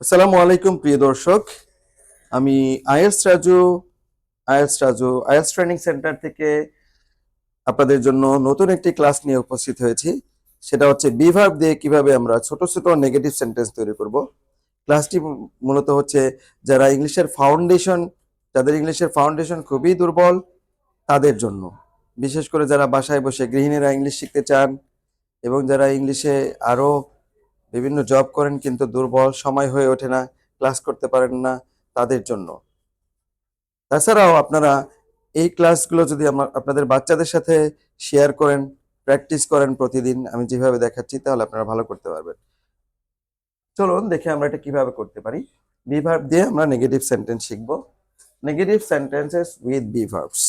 আসসালামু আলাইকুম, প্রিয় দর্শক। আমি is Raju is Raju Ayes training centre থেকে আপনাদের জন্য নতুন একটি ক্লাস নিয়ে উপস্থিত হয়েছি। সেটা হচ্ছে বিভাগ দিয়ে কীভাবে আমরা ছোট ছোট নেগেটিভ সেন্টেন্স তৈরি করব। ক্লাসটি মূলত হচ্ছে যারা ইংলিশের ফাউন্ডেশন যাদের ইংলিশের ফাউন্ডেশন খুবই দুর্বল, তাদের জন্য। বিশেষ করে যারা বাসায় বসে গৃহিণীরা ইংলিশ শিখতে চান এবং যারা ইংলিশে আরও বিভিন্ন জব করেন কিন্তু দুর্বল, সময় হয়ে ওঠে না ক্লাস করতে পারেন না তাদের জন্য। তাছাড়াও আপনারা এই ক্লাসগুলো যদি আপনাদের বাচ্চাদের সাথে শেয়ার করেন প্র্যাকটিস করেন প্রতিদিন, আমি যেভাবে দেখাচ্ছি তাহলে আপনারা ভালো করতে পারবেন। চলুন দেখে আমরা এটা কীভাবে করতে পারি। বিভার্ব দিয়ে আমরা নেগেটিভ সেন্টেন্স শিখব। Negative sentences with be verbs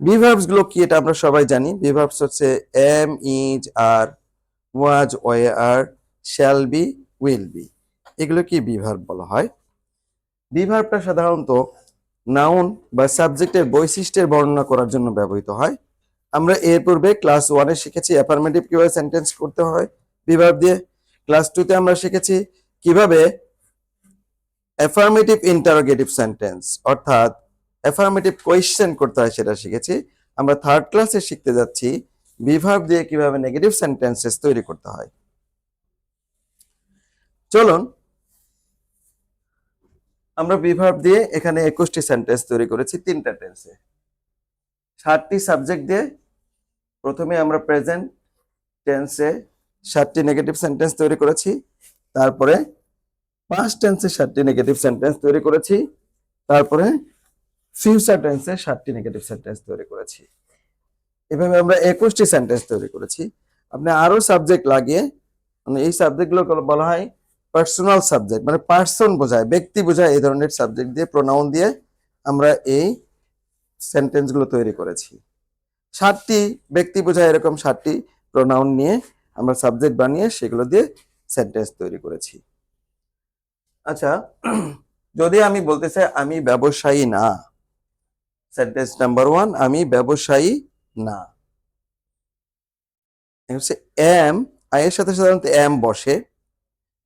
বিভার্বসগুলো কি এটা আমরা সবাই জানি। বিভার্বস হচ্ছে am is are was were are shall be will be এগুলো কি বিভার্ব বলা হয়? বিভার্বটা সাধারণত নাউন বা সাবজেক্টের বৈশিষ্ট্যের বর্ণনা করার জন্য ব্যবহৃত হয়। আমরা এর পূর্বে ক্লাস ওয়ানে শিখেছি অ্যাফার্মেটিভ কীভাবে সেন্টেন্স করতে হয় বিভার্ব দিয়ে। ক্লাস টুতে আমরা শিখেছি কীভাবে অ্যাফার্মেটিভ ইন্টারোগেটিভ সেন্টেন্স অর্থাৎ অ্যাফার্মেটিভ কোয়েশ্চেন করতে হয় সেটা শিখেছি। আমরা থার্ড ক্লাসে শিখতে যাচ্ছি বিভার্ব দিয়ে কীভাবে নেগেটিভ সেন্টেন্সেস তৈরি করতে হয়। চলুন। আমরা বিভার্ব দিয়ে এখানে একুশটি সেন্টেন্স তৈরি করেছি, তিনটা টেন্সে ষাটটি সাবজেক্ট দিয়ে প্রথমে আমরা প্রেজেন্ট টেন্সে ষাটটি নেগেটিভ সেন্টেন্স তৈরি করেছি, তারপরে পাঁচ টেন্সে ষাটটি নেগেটিভ সেন্টেন্স তৈরি করেছি, তারপরে ফিউচার টেন্সে ষাটটি নেগেটিভ সেন্টেন্স তৈরি করেছি। এভাবে আমরা একুশটি সেন্টেন্স তৈরি করেছি। আপনি আরও সাবজেক্ট লাগিয়ে মানে এই সাবজেক্টগুলো বলা হয় পার্সোনাল সাবজেক্ট মানে পার্সন বোঝায়, ব্যক্তি বোঝায় এই ধরনের সাবজেক্ট দিয়ে প্রোনাউন দিয়ে আমরা এই সেন্টেন্সগুলো তৈরি করেছি। ষাটটি ব্যক্তি বোঝায় এরকম ষাটটি প্রোনাউন নিয়ে আমরা সাবজেক্ট বানিয়ে সেগুলো দিয়ে সেন্টেন্স তৈরি করেছি। আচ্ছা যদি আমি বলতে চাই আমি ব্যবসায়ী না সেন্টেন্স নাম্বার ওয়ান আমি ব্যবসায়ী না। হচ্ছে এম আয়ের সাথে সাধারণত এম বসে।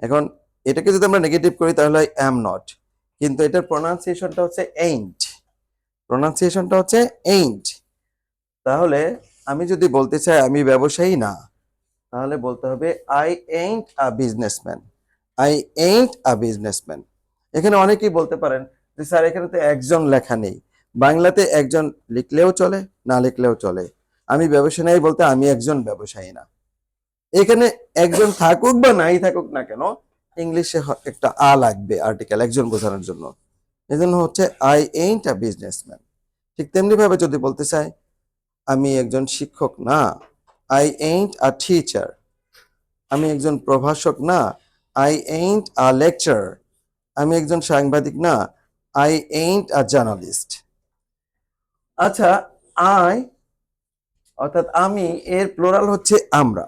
এখন এটাকে যদি আমরা নেগেটিভ করি, তাহলে অ্যাম নট কিন্তু এটার প্রোনাউন্সিয়েশনটা হচ্ছে এইন্ট প্রোনাউন্সিয়েশনটা হচ্ছে এইন্ট তাহলে আমি যদি বলতে চাই, আমি ব্যবসায়ী না, তাহলে বলতে হবে I ain't a businessman I ain't a businessman এখানে অনেকেই বলতে পারেন যে, স্যার, এখানে তো একজন লেখা নেই। বাংলাতে একজন লিখলেও চলে, না লিখলেও চলে। আমি ব্যবসায়ী নাই বলতে আমি একজন ব্যবসায়ী না। এখানে একজন থাকুক বা নাই থাকুক না কেন ইংলিশে একটা আ লাগবে আর্টিকেল একজন বোঝানোর জন্য। এজন্য হচ্ছে আই এইন্ট আ বিজনেসম্যান ঠিক তেমনি ভাবে যদি বলতে চাই, আমি একজন শিক্ষক না আই এইন্ট আ টিচার আমি একজন প্রভাষক না আই এইন্ট আ লেকচার আমি একজন সাংবাদিক না আই এইন্ট আ জার্নালিস্ট আচ্ছা আই অর্থাৎ আমি, এর প্লোরাল হচ্ছে আমরা।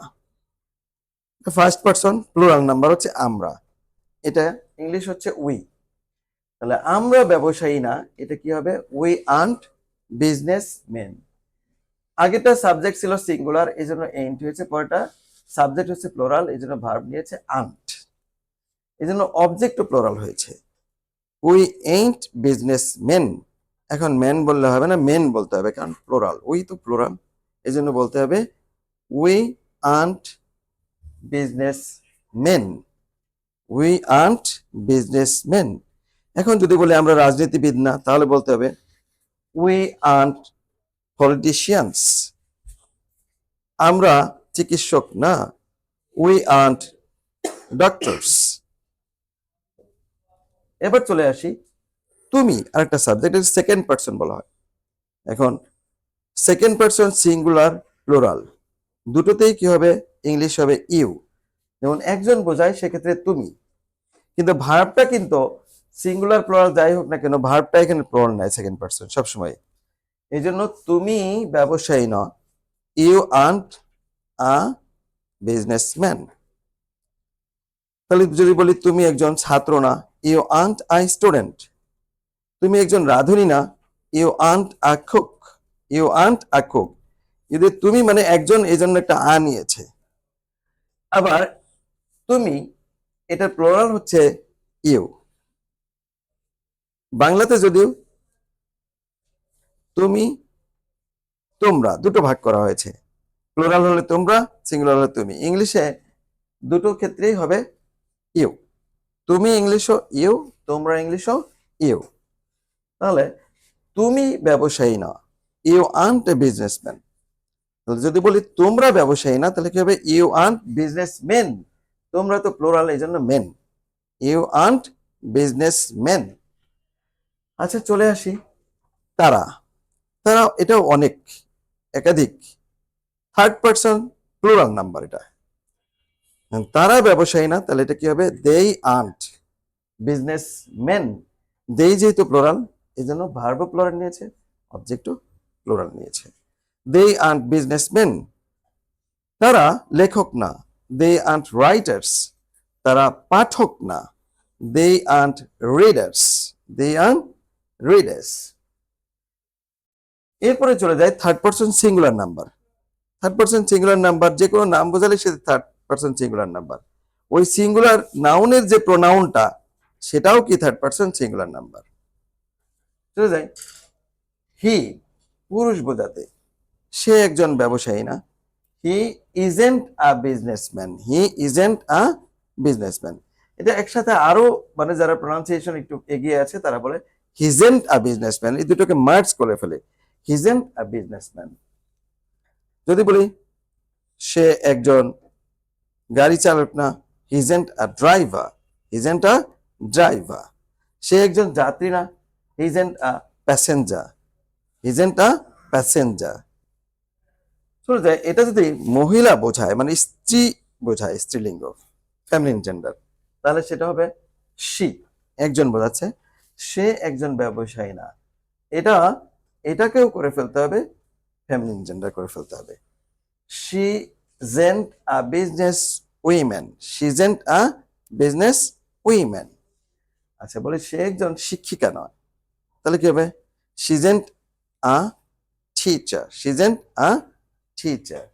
ফার্স্ট পারসন প্লুরাল নাম্বার হচ্ছে আমরা। এটা ইংলিশ হচ্ছে উই তাহলে আমরা ব্যবসায়ী না, এটা কি হবে? উই আন্ট বিজনেস মেন আগেটা সাবজেক্ট ছিল সিঙ্গুলার এই জন্য এন্ট হয়েছে, পরেরটা সাবজেক্ট হচ্ছে প্লোরাল এই জন্য ভার্ব নিয়েছে আন্ট এই জন্য অবজেক্টও প্লোরাল হয়েছে। উই এইন্ট বিজনেস মেন এখন মেন বললে হবে না মেন বলতে হবে, কারণ প্লোরাল উই তো প্লোরাল এই জন্য বলতে হবে we aren't business men we aren't business men এখন যদি বলি আমরা রাজনীতিবিদ না, তাহলে বলতে হবে উই আন্ট পলিটিশিয়ানস আমরা চিকিৎসক না উই আন্ট ডক্টরস এবার চলে আসি, তুমি আরেকটা সাবজেক্ট সেকেন্ড পার্সন বলা হয়। এখন সেকেন্ড পার্সন সিঙ্গুলার প্লোরাল দুটোতেই কি হবে? ইংলিশ হবে ইউ। যেমন একজন বোঝায়, সেক্ষেত্রে তুমি। কিন্তু ভার্বটা কিন্তু সিঙ্গুলার প্লোরাল যাই হোক না কেন ভার্বটা এখানে প্লোরাল নেয় সেকেন্ড পার্সন সবসময়। এই জন্য তুমি ব্যবসায়ী ন ইউ আন্ট আ বিজনেসম্যান তাহলে যদি বলি তুমি একজন ছাত্র না ইউ আন্ট আই স্টুডেন্ট তুমি একজন রাঁধুনি না you aren't a cook you aren't a cook যদি তুমি মানে একজন এই জন্য একটা আ নিয়েছে। আবার তুমি এটার প্লোরাল হচ্ছে ইউ বাংলাতে যদিও তুমি, তোমরা দুটো ভাগ করা হয়েছে। প্লোরাল হলে তোমরা সিঙ্গুলার হলে তুমি। ইংলিশে দুটো ক্ষেত্রেই হবে ইউ তুমি ইংলিশও ইউ তোমরা ইংলিশও ইউ তাহলে তুমি ব্যবসায়ী না ইউ আন্ট এ বিজনেসম্যান তাহলে যদি বলি তোমরা ব্যবসায়ী না, তাহলে কি হবে? ইউ আন্ট বিজনেস মেন তোমরা তো প্লোরাল এই জন্য men you aren't business men আচ্ছা চলে আসি। তারা। তারা এটাও অনেক একাধিক। থার্ড পার্সন প্লুরাল নাম্বার এটা। তারা ব্যবসায়ী না, তাহলে এটা কি হবে? দেই আন্ট বিজনেস মেন দেই যেহেতু প্লোরাল এই জন্য ভার্ব প্লোরাল নিয়েছে অবজেক্টও প্লোরাল নিয়েছে। দেই আন্ট বিজনেসম্যান তারা লেখক না। দে আন্ট রাইটার্স তারা পাঠক না। They aren't readers they aren't readers এরপরে চলে যায় third person singular number third person singular number যে কোনো নাম বোঝালে সে থার্ড পার্সন সিঙ্গুলার নাম্বার ওই সিঙ্গুলার নাউনের যে প্রোনাউনটা সেটাও কি থার্ড পার্সন সিঙ্গুলার নাম্বার চলে যায় হি পুরুষ বোঝাতে। সে একজন ব্যবসায়ী না। He isn't a businessman he isn't a businessman এটা একসাথে আরও মানে যারা প্রনাউন্সিয়েশন একটু এগিয়ে আছে, তারা বলে হিজেন্ট আ বিজনেসম্যান এই দুটোকে মার্চ করে ফেলে। হিজেন্ট আ বিজনেসম্যান যদি বলি, সে একজন গাড়ি চালক না হিজেন্ট আ ড্রাইভার হিজেন্ট আ ড্রাইভার সে একজন যাত্রী না হিজেন্ট আ প্যাসেঞ্জার হিজেন্ট আ প্যাসেঞ্জার যায় এটা যদি মহিলা বোঝায় মানে স্ত্রী বোঝায়, স্ত্রীলিঙ্গ ফ্যামিলিন জেন্ডার তাহলে সেটা হবে সি একজন বোঝাচ্ছে, সে একজন ব্যবসায়ী না। এটা, এটাকেও করে ফেলতে হবে ফ্যামিলিন জেন্ডার করে ফেলতে হবে। She isn't a business woman she isn't a business woman আচ্ছা বলে সে একজন শিক্ষিকা নয়, তাহলে কি হবে? সিজেন্ট আ টিচার সিজেন্ট আ টিচার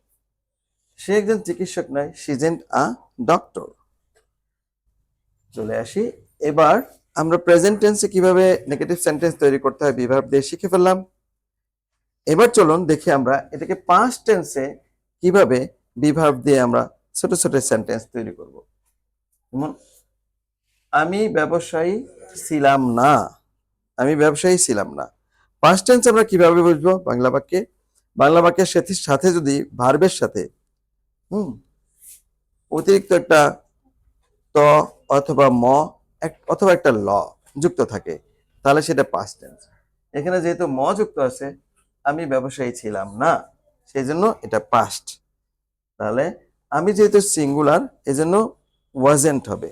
সে একজন চিকিৎসক নয় সিজেন্ট আ ডক্টর চলে আসি। এবার আমরা প্রেজেন্ট টেন্সে কীভাবে নেগেটিভ সেন্টেন্স তৈরি করতে হয়, বিভাগ দিয়ে শিখে ফেললাম। এবার চলুন দেখি আমরা এটাকে পাস্ট টেন্সে কীভাবে বিভাগ দিয়ে আমরা ছোট ছোট সেন্টেন্স তৈরি করব। যেমন, আমি ব্যবসায়ী ছিলাম না। আমি ব্যবসায়ী ছিলাম না। পাস্ট টেন্স আমরা কীভাবে বুঝব? বাংলা বাক্যে বাংলা বাক্যের সাথে সাথে যদি ভার্বের সাথে, হুম, অতিরিক্ত একটা ত অথবা ম অথবা একটা ল যুক্ত থাকে, তাহলে সেটা পাস্ট টেন্স এখানে যেহেতু ম যুক্ত আছে, আমি ব্যবসায়ী ছিলাম না, সেই জন্য এটা পাস্ট তাহলে আমি যেহেতু সিঙ্গুলার এজন্য ওয়াজেন্ট হবে।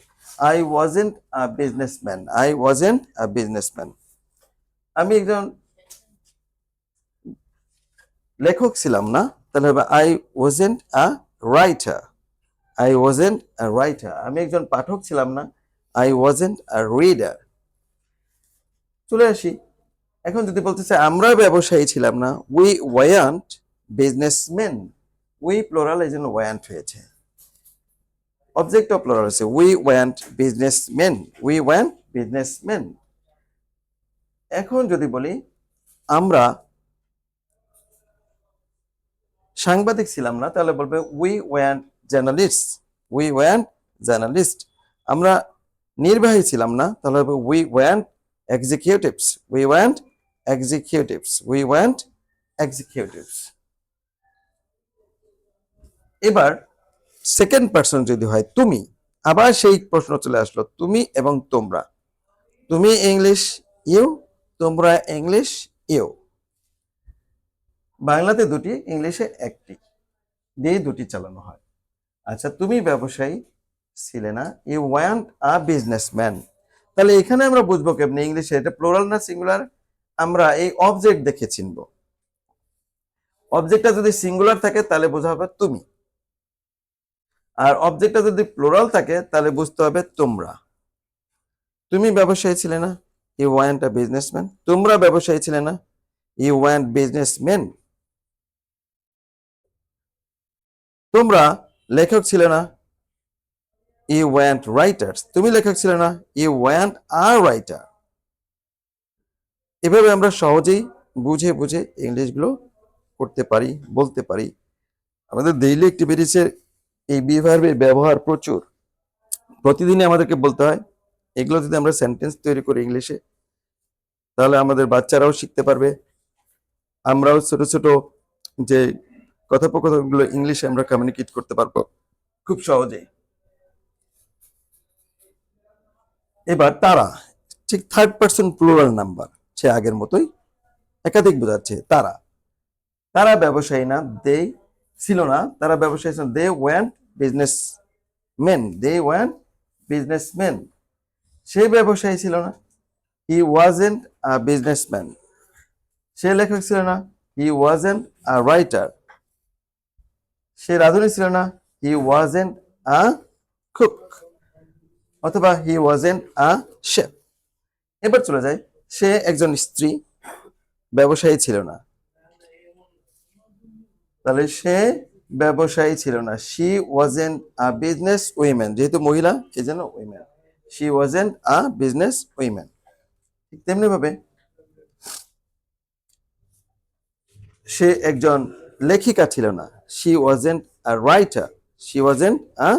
I wasn't a businessman I wasn't a businessman আমি একজন লেখক ছিলাম না, তাহলে হবে I wasn't a writer I wasn't a writer আমি একজন পাঠক ছিলাম না আই ওয়াজেন্ট আ রিডার চলে আসি। এখন যদি বলতে চাই, আমরা ব্যবসায়ী ছিলাম না we weren't businessman we plural এই জন্য ওয়ান্ট হয়েছে। অবজেক্ট অফ প্লোরাল আছে we weren't businessman we weren't businessman এখন যদি বলি, আমরা সাংবাদিক ছিলাম না, তাহলে বলবে we weren't journalist we weren't journalist আমরা নির্বাহী ছিলাম না, তাহলে বলবে we weren't executives we weren't executives we weren't executives এবার সেকেন্ড পার্সন যদি হয়, তুমি, আবার সেই প্রশ্ন চলে আসলো, তুমি এবং তোমরা। তুমি ইংলিশ ইউ তোমরা ইংলিশ ইউ বাংলাতে দুটি, ইংলিশে একটি। দিয়ে দুটি চালানো হয়। আচ্ছা তুমি ব্যবসায়ী ছিলে না ইউ ওয়ান্ট আ বিজনেসম্যান তাহলে এখানে আমরা বুঝব কেমনি ইংলিশে, এটা প্লোরাল না সিঙ্গুলার আমরা এই অবজেক্ট দেখে চিনব। অবজেক্টটা যদি সিঙ্গুলার থাকে, তাহলে বোঝা হবে তুমি। আর অবজেক্টটা যদি প্লোরাল থাকে, তাহলে বুঝতে হবে তোমরা। তুমি ব্যবসায়ী ছিলে না ইউ ওয়ান্ট আ বিজনেসম্যান তোমরা ব্যবসায়ী ছিলে না ইউ ওয়ান্ট বিজনেসম্যান তোমরা লেখক ছিলে না? ইউ ওয়ান্ট রাইটার্স তুমি লেখক ছিলে না? ইউ ওয়ান্ট আর রাইটার এভাবে আমরা সহজেই বুঝে বুঝে ইংলিশগুলো করতে পারি, বলতে পারি। আমাদের ডেইলি অ্যাক্টিভিটিসের এই বিভার্বের ব্যবহার প্রচুর। প্রতিদিনই আমাদেরকে বলতে হয়, এগুলো যদি আমরা সেন্টেন্স তৈরি করি ইংলিশে, তাহলে আমাদের বাচ্চারাও শিখতে পারবে। আমরাও ছোট ছোট যে কথোপকথনগুলো ইংলিশে আমরা কমিউনিকেট করতে পারব খুব সহজেই। এবার তারা, ঠিক থার্ড পার্সন প্লুরাল নাম্বার সে আগের মতোই একাধিক বোঝাচ্ছে, তারা। তারা ব্যবসায়ী না দে ছিল না, তারা ব্যবসায়ী ছিল they one businessmen they one businessmen সে ব্যবসায়ী ছিল না হি ওয়াজেন্ট আ বিজনেসম্যান সে লেখক ছিল না হি ওয়াজেন্ট আ রাইটার সে রাঁধুনি ছিল না। হি ওয়াজেন্ট আ কুক অথবা হি ওয়াজেন্ট আ শেফ এবার চলে যায় সে একজন স্ত্রী, ব্যবসায়ী ছিল না। তাহলে সে ব্যবসায়ী ছিল না। She wasn't a business women যেহেতু মহিলা এই জন্য women she wasn't a business women ঠিক তেমনি ভাবে সে একজন লেখিকা ছিল না। She wasn't a writer she wasn't a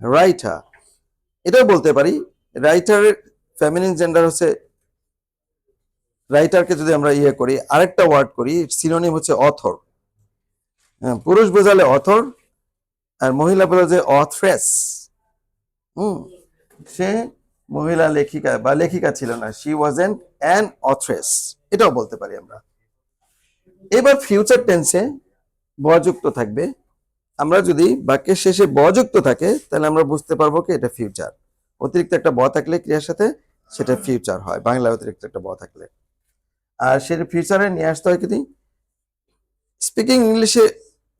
writer এটাও বলতে পারি রাইটারের ফেমিনিন জেন্ডার হচ্ছে রাইটারকে যদি আমরা ইয়ে করি, আরেকটা ওয়ার্ড করি সিনোনিম হচ্ছে অথর পুরুষ বোঝালে অথর আর মহিলা বোঝালে অথ্রেস হুম, সে মহিলা লেখিকা বা লেখিকা ছিল না শি ওয়াজেন্ট অ্যান অথ্রেস এটাও বলতে পারি আমরা। এবার ফিউচার টেন্সে বযুক্ত থাকবে। আমরা যদি বাক্যের শেষে বযুক্ত থাকে, তাহলে আমরা বুঝতে পারব কি এটা ফিউচার অতিরিক্ত একটা ব থাকলে ক্রিয়ার সাথে সেটা ফিউচার হয়, বাংলায় অতিরিক্ত একটা ব থাকলে। আর সেটা ফিউচারে নিয়ে আসতে হয় কি স্পিকিং ইংলিশে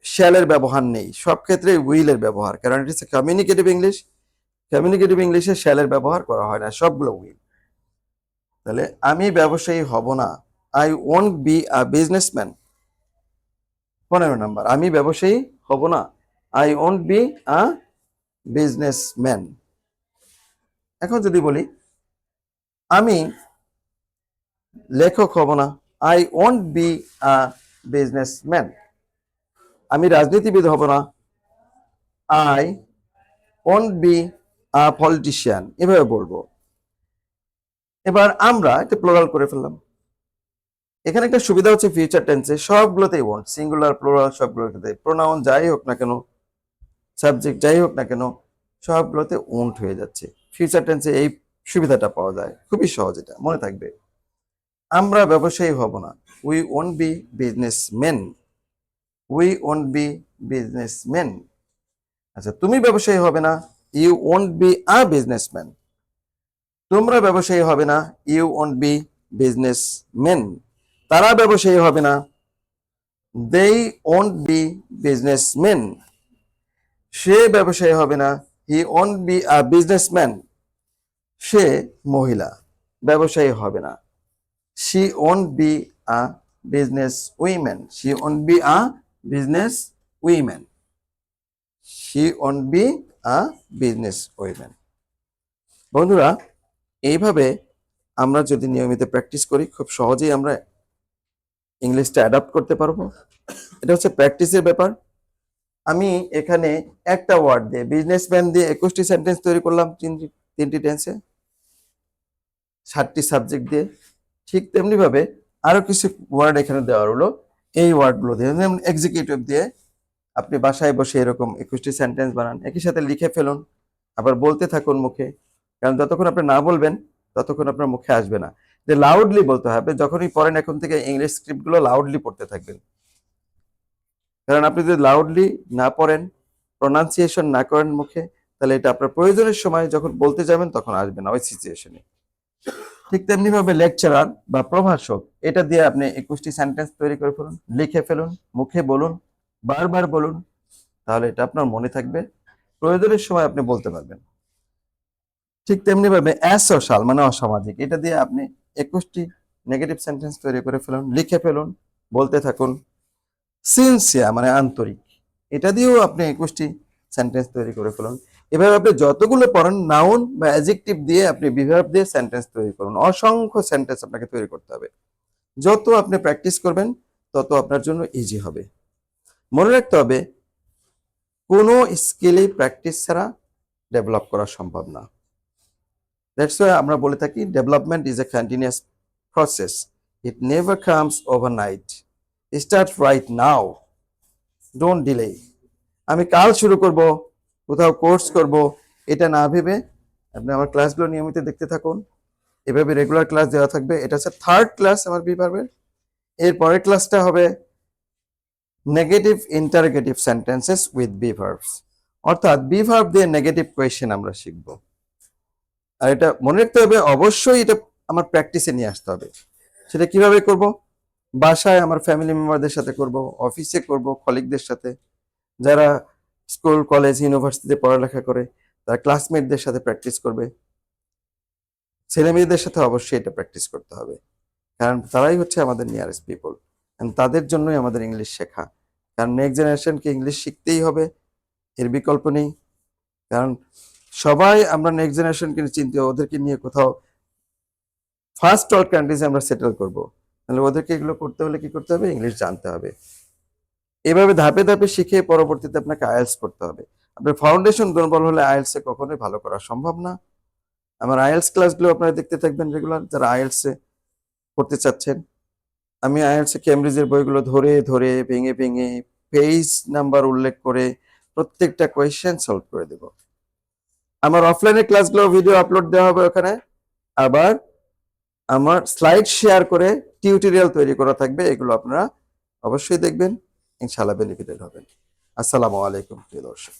শ্যালের ব্যবহার নেই, সব ক্ষেত্রে উইলের ব্যবহার, কারণ এটা হচ্ছে কমিউনিকেটিভ ইংলিশ কমিউনিকেটিভ ইংলিশে শ্যালের ব্যবহার করা হয় না, সবগুলো উইল তাহলে আমি ব্যবসায়ী হব না I won't be a businessman পনেরো নাম্বার, আমি ব্যবসায়ী হব না। I won't be a businessman এখন যদি বলি, আমি লেখক হব না। I won't be a businessman আমি রাজনীতিবিদ হব না। I won't be a politician এভাবে বলব। এবার আমরা একটা প্লোরাল করে ফেললাম। এখানে একটা সুবিধা হচ্ছে ফিউচার টেন্সে সবগুলোতেই ওন্ট সিঙ্গুলার প্লোরাল সবগুলোতে প্রোনাউন যাই হোক না কেন সাবজেক্ট যাই হোক না কেন, সবগুলোতে ওন্ট হয়ে যাচ্ছে। ফিউচার টেন্সে এই সুবিধাটা পাওয়া যায়। খুবই সহজ এটা, মনে থাকবে। আমরা ব্যবসায়ী হব না। We won't be business men we won't be business men আচ্ছা তুমি ব্যবসায়ী হবে না you won't be a businessman তোমরা ব্যবসায়ী হবে না you won't be business men তারা ব্যবসায়ী হবে না। They won't be business men সে ব্যবসায়ী হবে না। He won't be a businessman সে মহিলা। ব্যবসায়ী হবে না। She won't be a business woman she won't be a business woman she won't be a business woman বন্ধুরা, এইভাবে আমরা যদি নিয়মিত প্র্যাকটিস করি, খুব সহজেই আমরা ইংলিশটা অ্যাডাপ্ট করতে পারব। এটা হচ্ছে প্র্যাকটিসের ব্যাপার। আমি এখানে একটা ওয়ার্ড দিয়ে বিজনেসম্যান দিয়ে একুশটি সেন্টেন্স তৈরি করলাম তিনটি তিনটি টেন্সে ষাটটি সাবজেক্ট দিয়ে। ঠিক তেমনি ভাবে আরও কিছু ওয়ার্ড এখানে দেওয়া হলো। এই ওয়ার্ডগুলো দিয়ে, যেমন এক্সিকিউটিভ দিয়ে, আপনি বাসায় বসে এরকম একুশটি সেন্টেন্স বানান, একই সাথে লিখে ফেলুন, আবার বলতে থাকুন মুখে। কারণ যতক্ষণ আপনি না বলবেন, ততক্ষণ আপনার মুখে আসবে না। যে লাউডলি বলতে হবে, যখনই পড়েন এখন থেকে ইংলিশ স্ক্রিপ্টগুলো লাউডলি পড়তে থাকবেন। কারণ আপনি যদি লাউডলি না পড়েন প্রনাউন্সিয়েশন না করেন মুখে, তাহলে এটা আপনার প্রয়োজনের সময় যখন বলতে যাবেন তখন আসবে না ওই সিচুয়েশনে ঠিক তেমনি ভাবে লেকচারার বা প্রভাষক, এটা দিয়ে আপনি একুশটি সেন্টেন্স তৈরি করে ফেলুন, লিখে ফেলুন, মুখে বলুন, বারবার বলুন, তাহলে এটা আপনার মনে থাকবে, প্রয়োজনের সময় আপনি বলতে পারবেন। ঠিক তেমনি ভাবে অ্যাসোশাল মানে অসামাজিক, এটা দিয়ে আপনি একুশটি নেগেটিভ সেন্টেন্স তৈরি করে ফেলুন, লিখে ফেলুন, বলতে থাকুন সিনসিয়া মানে আন্তরিক। এটা দিয়েও আপনি একুশটি সেন্টেন্স তৈরি করে ফেলুন। এভাবে আপনি যতগুলো পড়েন নাউন বা অ্যাজেক্টিভ দিয়ে আপনি বিভাব দিয়ে সেন্টেন্স তৈরি করুন। অসংখ্য সেন্টেন্স আপনাকে তৈরি করতে হবে। যত আপনি প্র্যাকটিস করবেন, তত আপনার জন্য ইজি হবে। মনে রাখতে হবে, কোনো স্কিলই প্র্যাকটিস ছাড়া ডেভেলপ করা সম্ভব না। দ্যাটস ওয়াই আমরা বলে থাকি development is a continuous process it never comes overnight start right now don't delay আমি কাল শুরু করব, কোথাও কোর্স করব, এটা না ভেবে আপনি আমার ক্লাসগুলো নিয়মিত দেখতে থাকুন। এভাবে রেগুলার ক্লাস দেওয়া থাকবে। এটা হচ্ছে থার্ড ক্লাস আমার বিভাগের এর পরের ক্লাসটা হবে negative interrogative sentences with be verbs অর্থাৎ বিভার্ব দিয়ে নেগেটিভ কোয়েশ্চেন আমরা শিখব। আর এটা মনে রাখতে হবে, অবশ্যই এটা আমার প্র্যাকটিসে নিয়ে আসতে হবে। সেটা কীভাবে করব? বাসায় আমার ফ্যামিলি মেম্বারদের সাথে করব অফিসে করব কলিগদের সাথে। যারা স্কুল কলেজ ইউনিভার্সিটিতে পড়ালেখা করে, তারা ক্লাসমেটদের সাথে প্র্যাকটিস করবে। ছেলে মেয়েদের সাথে অবশ্যই এটা প্র্যাকটিস করতে হবে। কারণ তারাই হচ্ছে আমাদের নিয়ারেস্ট পিপল তাদের জন্যই আমাদের ইংলিশ শেখা। কারণ নেক্সট জেনারেশনকে ইংলিশ শিখতেই হবে, এর বিকল্প নেই। কারণ সবাই আমরা নেক্সট জেনারেশনকে চিন্তা ওদেরকে নিয়ে কোথাও ফার্স্ট অল কান্ট্রিজে আমরা সেটেল করব। তাহলে ওদেরকে এগুলো করতে হলে কি করতে হবে? ইংলিশ জানতে হবে। এভাবে ধাপে ধাপে শিখে পরবর্তীতে আপনাকে আইএলস করতে হবে। আপনার ফাউন্ডেশন দুর্বল হলে আইএলস এ কখনোই ভালো করা সম্ভব না। আমার আইএলস ক্লাসগুলো আপনারা দেখতে থাকবেন রেগুলার যারা আইএলস এ করতে চাচ্ছেন। আমি আইএলস এ কেমব্রিজের বইগুলো ধরে ধরে, ভেঙে ভেঙে পেজ নাম্বার উল্লেখ করে প্রত্যেকটা কোয়েশ্চেন সলভ করে দেব। আমার অফলাইনে ক্লাসগুলো ভিডিও আপলোড দেওয়া হবে ওখানে। আবার আমার স্লাইড শেয়ার করে টিউটোরিয়াল তৈরি করা থাকবে, এগুলো আপনারা অবশ্যই দেখবেন। ইনশাআল্লাহ বেনিফিটেড হবেন। আসসালামু আলাইকুম, প্রিয় দর্শক।